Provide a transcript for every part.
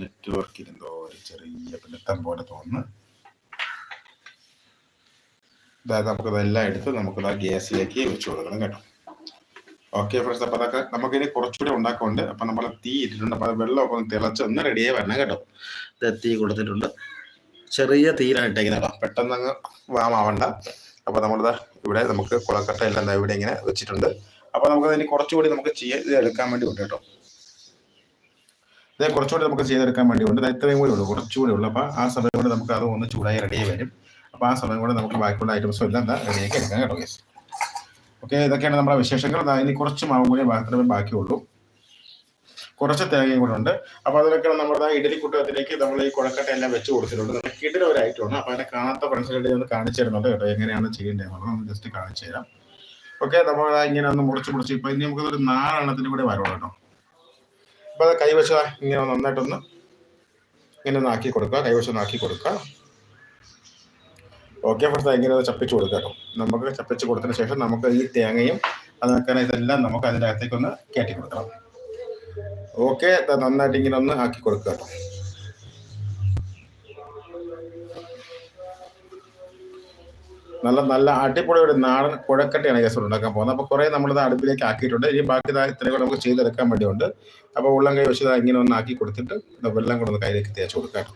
നെറ്റ്വർക്കിൽ എന്തോ ഒരു ചെറിയ പിടുത്തം പോലെ തോന്നുന്നു. അതായത് നമുക്ക് ഇതെല്ലാം എടുത്ത് നമുക്കത് ആ ഗ്യാസിലേക്ക് വെച്ച് കൊടുക്കണം കേട്ടോ. ഓക്കെ ഫ്രണ്ട്സ് അപ്പൊ അതൊക്കെ നമുക്ക് ഇനി കുറച്ചുകൂടി ഉണ്ടാക്കുന്നുണ്ട് അപ്പൊ നമ്മൾ തീ ഇട്ടിട്ടുണ്ട്. അപ്പൊ വെള്ളം വെള്ളമൊക്കെ ഒന്ന് തിളച്ച് ഒന്ന് റെഡിയായി വരണം കേട്ടോ. ഇത് തീ കൊടുത്തിട്ടുണ്ട്. ചെറിയ തീയിലാണ് ഇട്ടേക്കുന്നത് കേട്ടോ. പെട്ടെന്ന് അങ്ങ് വാമാവണ്ട. അപ്പൊ നമ്മളിത് ഇവിടെ നമുക്ക് കുളക്കട്ട എല്ലാം ഇവിടെ ഇങ്ങനെ വെച്ചിട്ടുണ്ട്. അപ്പൊ നമുക്ക് അതിന് കുറച്ചുകൂടി നമുക്ക് ചെയ്ത് എടുക്കാൻ വേണ്ടി ഉണ്ട് കേട്ടോ. ഇത് കുറച്ചുകൂടി നമുക്ക് ചെയ്തെടുക്കാൻ വേണ്ടി ഉണ്ട്. ഇത്രയും കൂടി ഉള്ളൂ. കുറച്ചുകൂടി ഉള്ളൂ. അപ്പൊ ആ സമയം കൊണ്ട് നമുക്ക് അത് ഒന്ന് ചൂടായി റെഡി വരും. അപ്പൊ ആ സമയം കൂടെ നമുക്ക് ബാക്കിയുള്ള ഐറ്റംസും എല്ലാം എന്താ റെഡിയാക്കി എടുക്കാൻ കേട്ടോ യെസ് ഓക്കെ ഇതൊക്കെയാണ് നമ്മുടെ വിശേഷങ്ങൾ. ഇനി കുറച്ച് മാവും കൂടി മാത്രമേ ബാക്കിയുള്ളൂ. കുറച്ച് തേങ്ങയും കൂടെ ഉണ്ട്. അപ്പൊ അതിലൊക്കെ നമ്മുടെ ഇഡലി കൂട്ടത്തിലേക്ക് നമ്മൾ ഈ കുഴക്കട്ട എല്ലാം വെച്ച് കൊടുത്തിട്ടുണ്ട്. നമ്മുടെ കിടില ഒരു ഐറ്റമാണ് അപ്പൊ അതിനെ കാണാത്ത ഫ്രണ്ട്സിനായിട്ട് ഒന്ന് കാണിച്ചു തരുന്നുണ്ട് കേട്ടോ. എങ്ങനെയാണ് ചെയ്യേണ്ടത് എന്ന് ഒന്ന് ജസ്റ്റ് കാണിച്ചു തരാം. ഓക്കെ നമ്മൾ ഇങ്ങനെ ഒന്ന് മുറിച്ച് മുറിച്ച് ഇപ്പൊ ഇനി നമുക്കൊരു നാലെണ്ണത്തിന് കൂടെ വരണം കേട്ടോ. അപ്പൊ അത് കൈവശ ഇങ്ങനെ നന്നായിട്ടൊന്ന് ഇങ്ങനെ ഒന്ന് ആക്കി കൊടുക്കുക കൈവശം ഒന്ന് ആക്കി കൊടുക്കുക. ഓക്കെ ഫ്രണ്ട്സ് ഇങ്ങനെ ഒന്ന് ചപ്പിച്ച് കൊടുക്കുക കേട്ടോ. നമുക്ക് ചപ്പിച്ച് കൊടുത്തതിന് ശേഷം നമുക്ക് ഈ തേങ്ങയും അതൊക്കെ ഇതെല്ലാം നമുക്ക് അതിന്റെ അകത്തേക്ക് ഒന്ന് കയറ്റി കൊടുക്കണം ഓക്കെ നന്നായിട്ട് ഇങ്ങനെ ഒന്ന് ആക്കി കൊടുക്കുക കേട്ടോ. നല്ല നല്ല അടിപൊളി ഒരു നാടൻ കുഴക്കട്ടയാണ് കേസ് ഉണ്ടാക്കാൻ പോകുന്നത്. അപ്പോൾ കുറേ നമ്മളിത് അടുപ്പിലേക്ക് ആക്കിയിട്ടുണ്ട്. ഇനി ബാക്കി ഇതാ ഇത്രയും കൂടെ നമുക്ക് ചെയ്തെടുക്കാൻ വേണ്ടിയുണ്ട്. അപ്പോൾ ഉള്ളം കൈ വെച്ചത് ഇങ്ങനെ ഒന്ന് ആക്കി കൊടുത്തിട്ട് വെള്ളം കൂടെ ഒന്ന് കയ്യിലേക്ക് തേച്ച് കൊടുക്കാം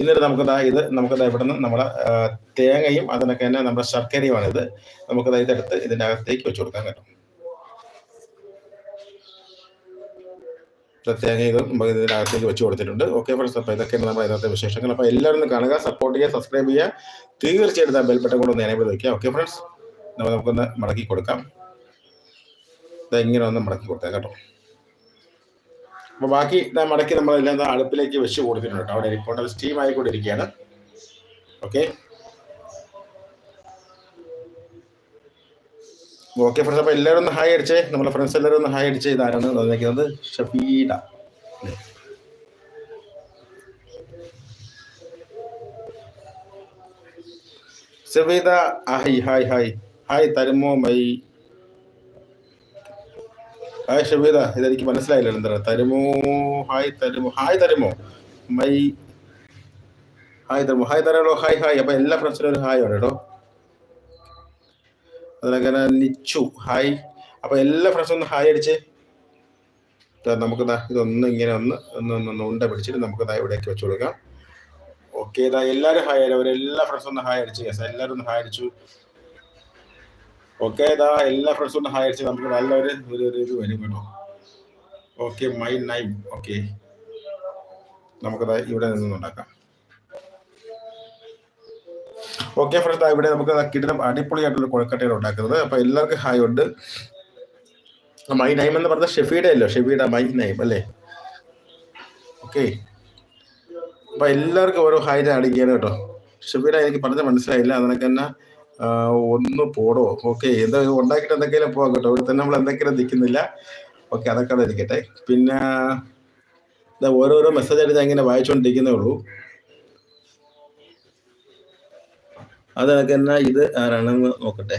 എന്നിട്ട് നമുക്കതാ ഇത് നമുക്ക് ഇവിടെ നിന്ന് നമ്മുടെ തേങ്ങയും അതിനൊക്കെ തന്നെ നമ്മുടെ ശർക്കരയുമാണ് ഇത് നമുക്കിതാ ഇതെടുത്ത് ഇതിന്റെ അകത്തേക്ക് വെച്ച് കൊടുക്കാൻ കേട്ടോ. തേങ്ങ ഇത് നമുക്ക് ഇതിനകത്തേക്ക് വെച്ച് കൊടുത്തിട്ടുണ്ട്. ഓക്കെ ഫ്രണ്ട്സ് അപ്പോൾ ഇതൊക്കെയാണ് നമ്മുടെ ഇന്നത്തെ വിശേഷങ്ങൾ. അപ്പോൾ എല്ലാവരും കാണുക സപ്പോർട്ട് ചെയ്യുക സബ്സ്ക്രൈബ് ചെയ്യുക. തീർച്ചയായിട്ടും ആ ബെൽ ബട്ടൺ കൂടെ ഒന്ന് എനേബിൾ വയ്ക്കുക ഓക്കെ ഫ്രണ്ട്സ് നമ്മൾ നമുക്കൊന്ന് മടക്കി കൊടുക്കാം. ഇതെങ്ങനെ ഒന്ന് മടക്കി കൊടുക്കാം കേട്ടോ. അപ്പോൾ ബാക്കി ഇതാ മടക്കി നമ്മളെല്ലാം അടുപ്പിലേക്ക് വെച്ച് കൊടുത്തിട്ടുണ്ട് കേട്ടോ. അവിടെ ഇപ്പോൾ സ്റ്റീം ആയിക്കൊണ്ടിരിക്കുകയാണ്. ഓക്കെ ഓക്കെ ഫ്രണ്ട്സ് അപ്പോൾ എല്ലാവരും ഒന്ന് ഹായ് അടിച്ചേ. നമ്മുടെ ഫ്രണ്ട്സ് എല്ലാവരും ഒന്ന് ഹായ് അടിച്ചേ. ഇതാരാണ് തന്നിരിക്കുന്നത് Shafeeda Safeeda hi hi hi hi തരുമോ മൈ ഹായ് ഷഫീദ. ഇതെനിക്ക് മനസ്സിലായില്ല എന്താ? തരുമോ ഹായ് തരുമോ ഹായ് തരുമോ മൈ ഹായ് തരുമോ ഹായ് തരാമോ ഹായ് ഹായ് അപ്പോൾ എല്ലാ ഫ്രണ്ട്സിനും ഒരു ഹായ് ആണ് കേട്ടോ. അതിനങ്ങനെ നിച്ചു ഹായ്. അപ്പൊ എല്ലാ ഫ്രണ്ട്സും ഒന്ന് ഹായ് അടിച്ച്. നമുക്ക് ഇതൊന്ന് ഇങ്ങനെ ഒന്ന് ഒന്ന് ഒന്ന് ഉണ്ട പിടിച്ചിട്ട് നമുക്ക് ഇവിടേക്ക് വെച്ച് കൊടുക്കാം. ഓക്കെ ഇതാ എല്ലാവരും ഹായ് ആയി അവരെല്ലാ ഫ്രണ്ട്സും ഒന്ന് ഹായ് അടിച്ചു. യെസ് എല്ലാവരും ഒന്ന് ഹായ് അടിച്ചു. ഓക്കെ ഇതാ എല്ലാ ഫ്രണ്ട്സും ഒന്ന് ഹായ് അടിച്ച്. നമുക്ക് നല്ലൊരു ഒരു ഒരു ഇത് വരും കേട്ടോ. ഓക്കെ മൈ നൈം ഓക്കെ നമുക്കത് ഇവിടെ നിന്ന് ഓക്കെ ഫ്രണ്ട്സ് ഇവിടെ നമുക്ക് കിട്ടുന്ന അടിപൊളിയായിട്ടുള്ള കൊഴക്കട്ടയാണ് ഉണ്ടാക്കുന്നത്. അപ്പൊ എല്ലാവർക്കും ഹായ് ഉണ്ട്. മൈ നൈം എന്ന് പറഞ്ഞ ഷെഫിയുടെ അല്ലോ? ഷെഫിയുടെ മൈ നൈം അല്ലേ? ഓക്കെ അപ്പൊ എല്ലാവർക്കും ഓരോ ഹായ് അടിക്കുകയാണ് കേട്ടോ. ഷെഫീഡ എനിക്ക് പറഞ്ഞ മനസ്സിലായില്ല. അതിനൊക്കെ തന്നെ ഒന്ന് പോടോ. ഓക്കെ എന്താ ഉണ്ടാക്കിയിട്ട് എന്തെങ്കിലും പോകാം കേട്ടോ. ഇവിടെ തന്നെ നമ്മൾ എന്തെങ്കിലും നിൽക്കുന്നില്ല. ഓക്കെ അതൊക്കെ ഇരിക്കട്ടെ. പിന്നെ ഓരോരോ മെസ്സേജ് ആയിട്ട് ഞാൻ ഇങ്ങനെ വായിച്ചുകൊണ്ടിരിക്കുന്നേ ഉള്ളൂ. അതൊക്കെ എന്നാ ഇത് ആരാണെന്ന് നോക്കട്ടെ.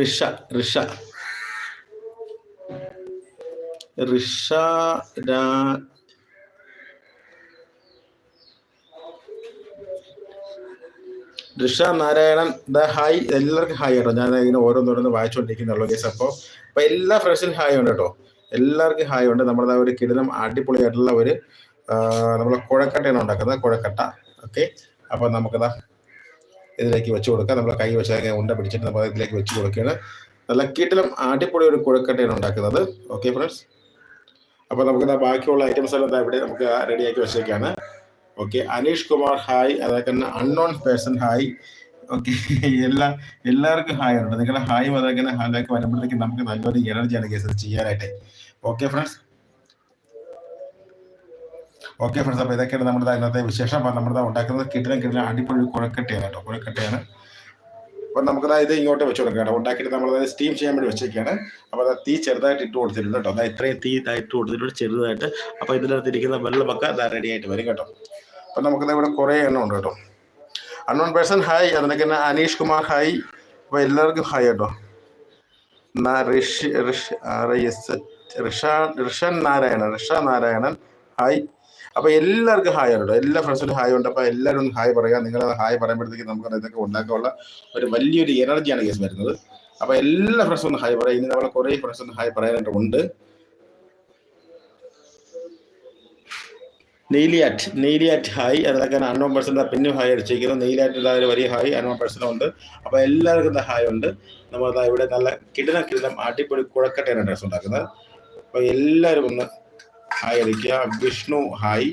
ഋഷ ഋഷ ഋഷ രാ ഋഷ നാരായണൻ ദ ഹായ് എല്ലാവർക്കും ഹായ് കേട്ടോ. ഞാൻ ഇങ്ങനെ ഓരോന്നോരോന്ന് വായിച്ചുകൊണ്ടിരിക്കുന്നുള്ളൂ കേസ് അപ്പോൾ അപ്പോൾ എല്ലാ ഫ്രണ്ട്സിനും ഹായ് ഉണ്ട് കേട്ടോ. എല്ലാവർക്കും ഹായ് ഉണ്ട്. നമ്മുടെ ഒരു കിടിലം അടിപൊളിയായിട്ടുള്ള ഒരു ആ, നമ്മളെ കുഴക്കട്ടയാണ് ഉണ്ടാക്കുന്നത് കുഴക്കട്ട. ഓക്കെ അപ്പോൾ നമുക്കതാ ഇതിലേക്ക് വെച്ച് കൊടുക്കാം. നമ്മളെ കൈ വെച്ച് ഉണ്ട പിടിച്ചിട്ട് നമ്മൾ ഇതിലേക്ക് വെച്ച് കൊടുക്കുകയാണ്. നല്ല കീട്ടിലും അടിപൊളി ഒരു കുഴക്കട്ടയാണ് ഉണ്ടാക്കുന്നത്. ഓക്കെ ഫ്രണ്ട്സ് അപ്പോൾ നമുക്ക് ബാക്കിയുള്ള ഐറ്റംസ് എല്ലാം ഇവിടെ നമുക്ക് റെഡിയാക്കി വെച്ചേക്കാണ്. ഓക്കെ അനീഷ് കുമാർ ഹായ് അതൊക്കെ തന്നെ അൺനോൺ പേഴ്സൺ ഹായ് ഓക്കെ എല്ലാ എല്ലാവർക്കും ഹായ് ഉണ്ട്. നിങ്ങളുടെ ഹായും അതൊക്കെ ഹായ് വരുമ്പോഴത്തേക്കും നമുക്ക് നല്ലൊരു എനർജിയാണ് കേസ് ചെയ്യാനായിട്ട്. ഓക്കെ ഫ്രണ്ട്സ് ഓക്കെ ഫ്രണ്ട്സ് അപ്പോൾ ഇതൊക്കെയാണ് നമ്മുടെ ഇന്നത്തെ വിശേഷം. അപ്പോൾ നമ്മുടെ ഉണ്ടാക്കുന്നത് കിട്ടിലും കിട്ടിലും അടിപൊളി കുഴക്കട്ടയാണ് കേട്ടോ കുഴക്കട്ടയാണ്. അപ്പോൾ നമുക്കത് ഇത് ഇങ്ങോട്ട് വെച്ച് കൊടുക്കാം കേട്ടോ. ഉണ്ടാക്കിയിട്ട് നമ്മൾ സ്റ്റീം ചെയ്യാൻ വേണ്ടി വെച്ചേക്കാണ്. അപ്പോൾ അത് തീ ചെറുതായിട്ട് ഇട്ട് കൊടുത്തിട്ടുണ്ട് കേട്ടോ. അതായത് ഇത്രയും തീ ഇതായിട്ട് കൊടുത്തിട്ടുണ്ട് ചെറുതായിട്ട്. അപ്പോൾ ഇതിനകത്ത് ഇരിക്കുന്ന വെള്ളമൊക്കെ അത് റെഡി ആയിട്ട് വരും കേട്ടോ. അപ്പം നമുക്കത് ഇവിടെ കുറേ എണ്ണം ഉണ്ട് കേട്ടോ. അൺവൺ പേഴ്സൺ ഹായ് അതിനൊക്കെ തന്നെ അനീഷ് കുമാർ ഹായ് അപ്പോൾ എല്ലാവർക്കും ഹായ് കേട്ടോ. ഋഷി ഋഷ ഋഷൻ നാരായണൻ ഋഷ നാരായണൻ ഹായ് അപ്പൊ എല്ലാവർക്കും ഹായ് ഉണ്ട് എല്ലാ ഫ്രണ്ട്സിനും ഹായ് ഉണ്ട്. അപ്പൊ എല്ലാവരും ഒന്ന് ഹായ് പറയാം നിങ്ങൾ ഹായ് പറയുമ്പോഴത്തേക്ക് നമുക്ക് ഇതൊക്കെ ഉണ്ടാക്കാനുള്ള ഒരു വലിയൊരു എനർജിയാണ് കേസ് വരുന്നത്. അപ്പൊ എല്ലാ ഫ്രണ്ട്സും ഒന്ന് ഹായ് പറയാം ഇനി നമ്മളെ കുറെ ഫ്രണ്ട്സ് ഒന്ന് ഹായ് പറയാനായിട്ട് ഉണ്ട്. നെയ്ലിയാറ്റ്. നെയ്ലിയാറ്റ് ഹായ്. അതൊക്കെ അൺവൺ പേഴ്സന്റെ പിന്നും ഹായ് അടിച്ചിരിക്കുന്നു. നെയ്ലിയാറ്റ് ഒരു വലിയ ഹായ് അൺവൺ പേഴ്സന്റ് ഉണ്ട്. അപ്പോൾ എല്ലാവർക്കും ഹായ് ഉണ്ട്. നമ്മൾ ഇവിടെ നല്ല കിടന കിടന അടിപൊളി കുഴക്കട്ടയാണ് ഡ്രസ് ഉണ്ടാക്കുന്നത്. അപ്പോൾ എല്ലാവരും ഒന്ന് ഹായ് അടിക്കുക വിഷ്ണു ഹായ്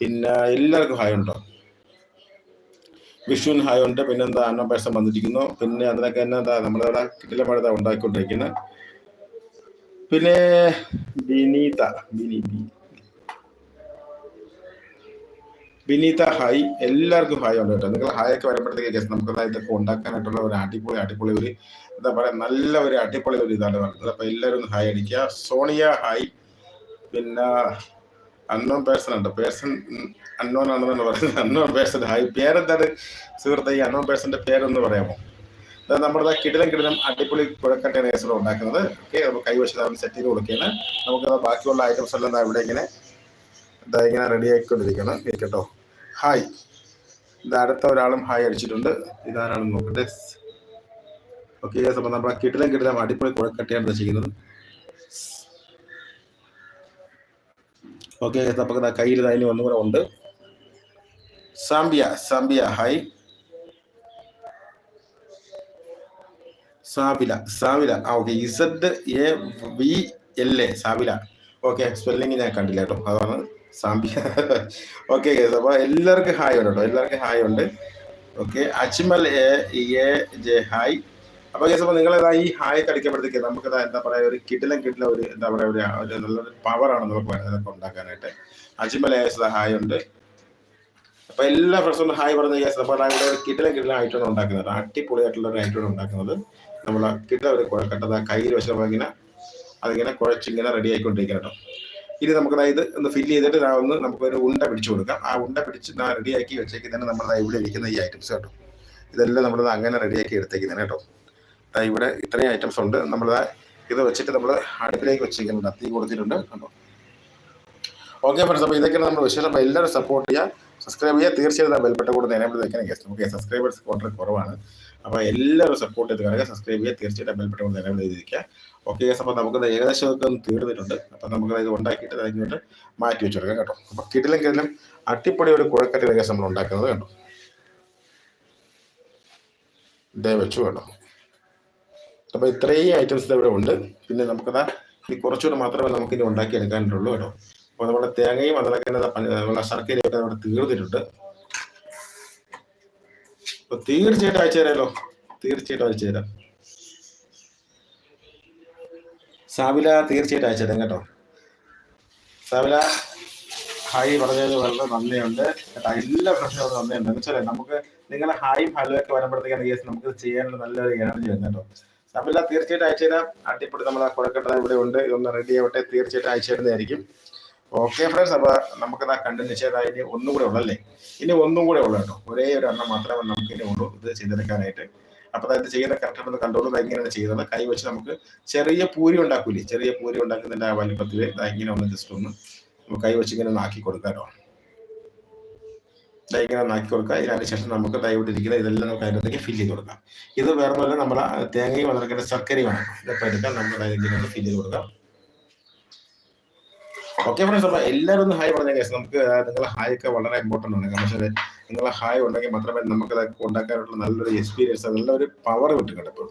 പിന്നെ എല്ലാവർക്കും ഹായ് ഉണ്ടോ? വിഷുവിന് ഹായ് ഉണ്ട്. പിന്നെ എന്താ അണ്ണൻ പേഴ്സൺ വന്നിരിക്കുന്നു പിന്നെ അതിനൊക്കെ തന്നെ എന്താ നമ്മളിവിടെ കിടിലം മഴ ഉണ്ടാക്കിക്കൊണ്ടിരിക്കുന്നത് പിന്നെ ബിനീത ബിനി ബി വിനീത ഹായ് എല്ലാവർക്കും ഹായ് ഉണ്ട് കേട്ടോ. നിങ്ങൾ ഹായ് ഒക്കെ വരുമ്പോഴത്തേക്ക് നമുക്ക് ഇതൊക്കെ ഉണ്ടാക്കാനായിട്ടുള്ള ഒരു അടിപൊളി അടിപൊളി ഒരു എന്താ പറയാ നല്ല ഒരു അടിപൊളി ഒരു ഇതാണ് പറഞ്ഞത്. അപ്പൊ എല്ലാവരും ഹായ് അടിക്കുക. സോണിയ ഹായ് പിന്നെ അന്നോൺ പേഴ്സൺ ഉണ്ട്. പേഴ്സൺ അന്നോൺ ആണെന്നാണ് പറയുന്നത്. അന്നോൺ പേഴ്സൺ ഹായ് പേരെന്താണ്? സുഹൃത്തെ ഈ അന്നോൺ പേഴ്സന്റെ പേരൊന്ന് പറയാമോ? അതായത് നമ്മുടെ കിടിലം കിടിലം അടിപൊളി കുഴക്കട്ടയാണ് കേസ് ഉണ്ടാക്കുന്നത്. ഓക്കെ നമുക്ക് കൈവശം സെറ്റ് ചെയ്ത് കൊടുക്കുകയാണ്. നമുക്ക് ബാക്കിയുള്ള ഐറ്റംസ് എല്ലാം ഇവിടെ ഇങ്ങനെ ഇതാ ഇങ്ങനെ റെഡി ആയിക്കൊണ്ടിരിക്കണം കേട്ടോ ഹായ് ഇത് അടുത്ത ഒരാളും ഹായ് അടിച്ചിട്ടുണ്ട്. ഇതാരാണെന്ന് നോക്കട്ടെ. ഓക്കെ അപ്പം നമ്മുടെ കിടിലം കിടിലം അടിപൊളി കുഴക്കട്ടയാണ് ചെയ്യുന്നത് ഓക്കെ നമുക്ക് കയ്യിൽ അതിന് ഒന്നും കൂടെ ഉണ്ട്. Zambia Zambia hi. Sabila Sabila ആ okay Z A V L A Sabila okay spelling ഞാൻ കണ്ടില്ല കേട്ടോ. അതാണ് സാംബിയ. ഓക്കെ അപ്പൊ എല്ലാവർക്കും ഹായ് ഉണ്ട് കേട്ടോ എല്ലാവർക്കും ഹായ് ഉണ്ട്. Okay Ajmal A A J hi. അപ്പൊ കേസ് അപ്പൊ നിങ്ങൾ ഈ ഹായ് കടിക്കുമ്പോഴത്തേക്ക് നമുക്ക് എന്താ പറയാ ഒരു കിടിലം കിടിലം ഒരു എന്താ പറയാ ഒരു ഒരു നല്ലൊരു പവറാണ് നമുക്ക് ഇതൊക്കെ ഉണ്ടാക്കാനായിട്ട്. അജ്മൽ എ ഹായ് ഉണ്ട്. അപ്പൊ എല്ലാ ഫ്രണ്ട്സും ഹായ് പറഞ്ഞ കേസ് അപ്പൊ ഇവിടെ ഒരു കിടിലം കിടിലം ആയിട്ടാണ് ഉണ്ടാക്കുന്നത്. അടിപൊളിയായിട്ടുള്ള ഒരു ആയിട്ടാണ് ഉണ്ടാക്കുന്നത്. നമ്മൾ കിടിലം ഒരു കുഴക്കട്ടത് കയ്യിൽ വെച്ച് നമ്മളിങ്ങനെ അതിങ്ങനെ കുഴച്ചിങ്ങനെ റെഡി ആയിക്കൊണ്ടിരിക്കണം കേട്ടോ. ഇനി നമുക്ക് ഇത് ഒന്ന് ഫില്ല് ചെയ്തിട്ട് ഒന്ന് നമുക്ക് ഒരു ഉണ്ട പിടിച്ചു കൊടുക്കാം. ആ ഉണ്ട പിടിച്ച് റെഡിയാക്കി വെച്ചേക്കുന്നതിന് നമ്മൾ ഇവിടെ ഇരിക്കുന്ന ഈ ഐറ്റംസ് കേട്ടോ. ഇതെല്ലാം നമ്മൾ അങ്ങനെ റെഡിയാക്കി എടുത്തേക്കുന്നതിന് കേട്ടോ. ഇവിടെ ഇത്രയും ഐറ്റംസ് ഉണ്ട്. നമ്മൾ ഇത് വെച്ചിട്ട് നമ്മൾ അടുപ്പിലേക്ക് വെച്ചിരിക്കുന്നുണ്ട്. തീ കൊടുത്തിട്ടുണ്ട്. കണ്ടോ? ഓക്കെ ഫ്രണ്ട്സ് അപ്പോൾ ഇതൊക്കെയാണ് നമ്മൾ വിശേഷം. എല്ലാവരും സപ്പോർട്ട് ചെയ്യുക. സബ്സ്ക്രൈബ് ചെയ്യുക. തീർച്ചയായും ബെൽബട്ട കൂടെ എനേബിൾ വെക്കണം ഗസ്റ്റ് നമുക്ക് സബ്സ്ക്രൈബേഴ്സ് വളരെ കുറവാണ്. അപ്പോൾ എല്ലാവരും സപ്പോർട്ട് ചെയ്ത് കാണുക. സബ്സ്ക്രൈബ് ചെയ്യുക. തീർച്ചയായിട്ടും ബെൽബട്ട കൂടെ എനേബിൾ എഴുതിയിരിക്കുക ഓക്കെ ഗസ് അപ്പോൾ നമുക്ക് ഏകദേശം ഒക്കെ ഒന്ന് തീർന്നിട്ടുണ്ട്. അപ്പോൾ നമുക്ക് ഇത് ഉണ്ടാക്കിയിട്ട് അത് മാറ്റി വെച്ച് കൊടുക്കാം കേട്ടോ. അപ്പോൾ കിടിലും കിടിലും അട്ടിപ്പൊടി ഒരു കുഴക്കട്ടി ഗസ് നമ്മൾ ഉണ്ടാക്കുന്നത് കേട്ടോ ഇതേ വെച്ചു കേട്ടോ. അപ്പോൾ ഇത്രയും ഐറ്റംസ് ഇവിടെ ഉണ്ട്. പിന്നെ നമുക്കതാ ഇനി കുറച്ചുകൂടെ മാത്രമേ നമുക്ക് ഇനി ഉണ്ടാക്കി എടുക്കാനുള്ളൂ കേട്ടോ. അപ്പോൾ നമ്മുടെ തേങ്ങയും അതിലൊക്കെ നമ്മുടെ ശർക്കരയൊക്കെ അവിടെ തീർന്നിട്ടുണ്ട് അപ്പൊ തീർച്ചയായിട്ടും അയച്ചു തരാമല്ലോ തീർച്ചയായിട്ടും അയച്ചു തരാം. സാവില തീർച്ചയായിട്ടും അയച്ചു തരാം കേട്ടോ. സാവില ഹായ് പറഞ്ഞതിന് വളരെ നന്ദിയുണ്ട്. കേട്ടോ എല്ലാ പ്രശ്നവും നന്ദിയുണ്ട്. എന്ന് വെച്ചാൽ നമുക്ക് നിങ്ങളുടെ ഹായും ഹലോ ഒക്കെ വരുമ്പോഴത്തേക്കാണ് കേസ് നമുക്ക് ചെയ്യാനുള്ള നല്ലൊരു എനർജി ഉണ്ട് കേട്ടോ. സാവില തീർച്ചയായിട്ടും അയച്ചു തരാം. അടിപൊളി നമ്മൾ കുഴക്കട്ട ഇവിടെ ഉണ്ട്. ഇതൊന്ന് റെഡി ആവട്ടെ തീർച്ചയായിട്ടും അയച്ചു തരുന്നതായിരിക്കും. ഓക്കെ ഫ്രണ്ട്സ് അപ്പൊ നമുക്ക് ആ കണ്ടു ചെയ്താൽ ഇനി ഒന്നും കൂടെ ഉള്ളല്ലേ ഇനി ഒന്നും കൂടെ ഉള്ളു കേട്ടോ. ഒരേ ഒരു എണ്ണം മാത്രമേ നമുക്ക് ഇനി ഉള്ളൂ ഇത് ചെയ്തെടുക്കാനായിട്ട്. അപ്പൊ അതായത് ചെയ്യുന്ന കറക്റ്റ് ഒന്ന് കണ്ടോളൂ. ഇങ്ങനെയാണ് ചെയ്യുന്നത്. കൈ വെച്ച് നമുക്ക് ചെറിയ പൂരി ഉണ്ടാക്കൂലേ? ചെറിയ പൂരി ഉണ്ടാക്കുന്നതിന്റെ ആ വലിപ്പത്തിൽ ഇങ്ങനെ ഒന്ന് ജസ്റ്റ് ഒന്ന് കൈ വെച്ച് ഇങ്ങനെ ഒന്ന് ആക്കി കൊടുക്കാമല്ലോ ഇങ്ങനെ ഒന്ന് ആക്കി കൊടുക്കുക ഇതിനു ശേഷം നമുക്ക് ദൈവം ഇരിക്കുന്ന ഇതെല്ലാം നമുക്ക് അതിനകത്തേക്ക് ഫില്ല് ചെയ്ത് കൊടുക്കാം. ഇത് വേറെ പോലെ നമ്മൾ തേങ്ങയും അതിനൊക്കെ ശർക്കരയും ഇതൊക്കെ എടുക്കാൻ നമ്മൾ ഒന്ന് ഫില്ല് ചെയ്ത് കൊടുക്കാം. ഓക്കെ ഫ്രണ്ട്സ് അപ്പൊ എല്ലാവരും ഒന്ന് ഹായ് പറഞ്ഞ കേസ് നമുക്ക് നിങ്ങളെ ഹായ് ഒക്കെ വളരെ ഇമ്പോർട്ടന്റ് ആണ്. കാരണം വെച്ചാൽ നിങ്ങളെ ഹായ് ഉണ്ടെങ്കിൽ മാത്രമേ നമുക്ക് അതൊക്കെ ഉണ്ടാക്കാനുള്ള നല്ലൊരു എക്സ്പീരിയൻസ് നല്ലൊരു പവർ കിട്ടും കേട്ടോ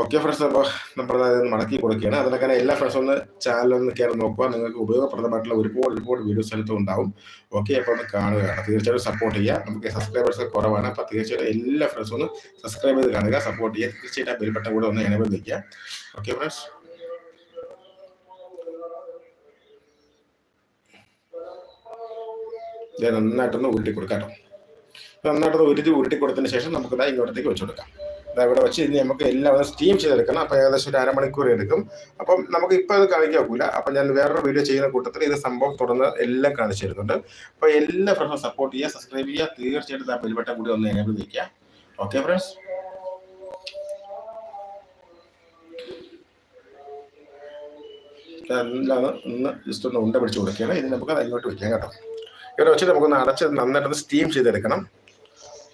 ഓക്കെ ഫ്രണ്ട്സ് അപ്പോൾ നമ്മൾ അതായത് മടക്കി കൊടുക്കുകയാണ്. അതിനൊക്കെ എല്ലാ ഫ്രണ്ട്സ് ഒന്ന് ചാനലൊന്ന് കയറി നോക്കുക. നിങ്ങൾക്ക് ഉപയോഗപ്രദമായിട്ടുള്ള ഒരുപാട് ഒരുപാട് വീഡിയോസ് സ്ഥലത്തും ഉണ്ടാവും. ഓക്കെ അപ്പോൾ ഒന്ന് കാണുകയാണ് തീർച്ചയായിട്ടും സപ്പോർട്ട് ചെയ്യുക. നമുക്ക് സബ്സ്ക്രൈബേഴ്സ് കുറവാണ്. അപ്പോൾ തീർച്ചയായിട്ടും എല്ലാ ഫ്രണ്ട്സും ഒന്ന് സബ്സ്ക്രൈബ് ചെയ്ത് കാണുക സപ്പോർട്ട് ചെയ്യുക. തീർച്ചയായിട്ടും ബെൽബട്ടം കൂടെ ഒന്ന് എനേബിൾ വയ്ക്കുക ഓക്കെ ഫ്രണ്ട്സ് നന്നായിട്ടൊന്ന് ഉരുട്ടി കൊടുക്കാം കേട്ടോ. നന്നായിട്ടൊന്ന് ഉരുട്ടി ഉരുട്ടി കൊടുത്തതിന് ശേഷം നമുക്ക് ഇതാ ഇങ്ങോട്ടേക്ക് വെച്ചു കൊടുക്കാം. ഇവിടെ വെച്ച് ഇനി നമുക്ക് എല്ലാം ഒന്ന് സ്റ്റീം ചെയ്തെടുക്കണം. അപ്പോൾ ഏകദേശം ഒരു അരമണിക്കൂർ എടുക്കും. അപ്പം നമുക്ക് ഇപ്പോൾ അത് കാണിക്കാൻ അപ്പം ഞാൻ വേറൊരു വീഡിയോ ചെയ്യുന്ന കൂട്ടത്തിൽ ഇത് സംഭവം തുടർന്ന് എല്ലാം കാണിച്ചു തരുന്നുണ്ട്. അപ്പോൾ എല്ലാ ഫ്രണ്ട്സും സപ്പോർട്ട് ചെയ്യുക സബ്സ്ക്രൈബ് ചെയ്യുക. തീർച്ചയായിട്ടും ആ ബെൽബട്ടൻ കൂടി ഒന്ന് എനേബിൾ വയ്ക്കുക ഓക്കെ ഫ്രണ്ട്സ് എല്ലാം ഒന്ന് ജസ്റ്റ് ഒന്ന് ഉണ്ട പിടിച്ച് കൊടുക്കുകയാണ്. ഇത് നമുക്ക് അതിലോട്ട് വയ്ക്കാം കേട്ടോ. ഇവിടെ വെച്ചിട്ട് നമുക്കൊന്ന് അടച്ച് നന്നായിട്ടൊന്ന് സ്റ്റീം ചെയ്തെടുക്കണം.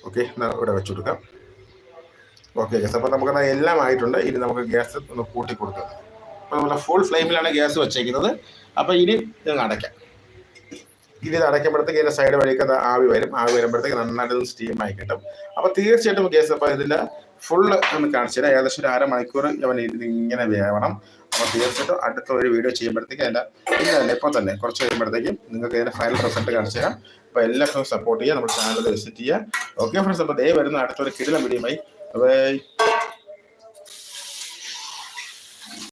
ഓക്കെ ഇവിടെ വെച്ചു കൊടുക്കാം. ഓക്കെ ഗ്യാസ് അപ്പോൾ നമുക്ക് എല്ലാം ആയിട്ടുണ്ട്. ഇനി നമുക്ക് ഗ്യാസ് ഒന്ന് കൂട്ടി കൊടുക്കുന്നത് അപ്പോൾ നമ്മൾ ഫുൾ ഫ്ലെയിമിലാണ് ഗ്യാസ് വെച്ചേക്കുന്നത്. അപ്പോൾ ഇനി ഇത് അടയ്ക്കാം. ഇനി ഇത് അടയ്ക്കുമ്പോഴത്തേക്ക് ഇതിന്റെ സൈഡ് വഴിക്ക് അത് ആവി വരും. ആവി വരുമ്പോഴത്തേക്ക് നന്നായിട്ട് സ്റ്റീം ആയി കിട്ടും. അപ്പോൾ തീർച്ചയായിട്ടും ഗ്യാസ് അപ്പോൾ ഇതിൽ ഫുള്ള് ഒന്ന് കാണിച്ചു തരാം. ഏകദേശം ഒരു അരമണിക്കൂർ അവൻ ഇങ്ങനെ വേവണം. അപ്പോൾ തീർച്ചയായിട്ടും അടുത്ത ഒരു വീഡിയോ ചെയ്യുമ്പോഴത്തേക്ക് അതിന്റെ ഇന്നല്ല ഇപ്പോൾ തന്നെ. കുറച്ച് കഴിയുമ്പോഴത്തേക്കും നിങ്ങൾക്ക് ഇതിന്റെ ഫൈനൽ റിസൾട്ട് കാണിച്ചു തരാം. അപ്പോൾ എല്ലാവർക്കും സപ്പോർട്ട് ചെയ്യുക. നമ്മുടെ ചാനൽ വിസിറ്റ് ചെയ്യുക. ഓക്കെ ഫ്രണ്ട്സ് അപ്പോൾ ദേ വരുന്ന അടുത്തൊരു കിടിലം വീഡിയോയുമായി 拜拜。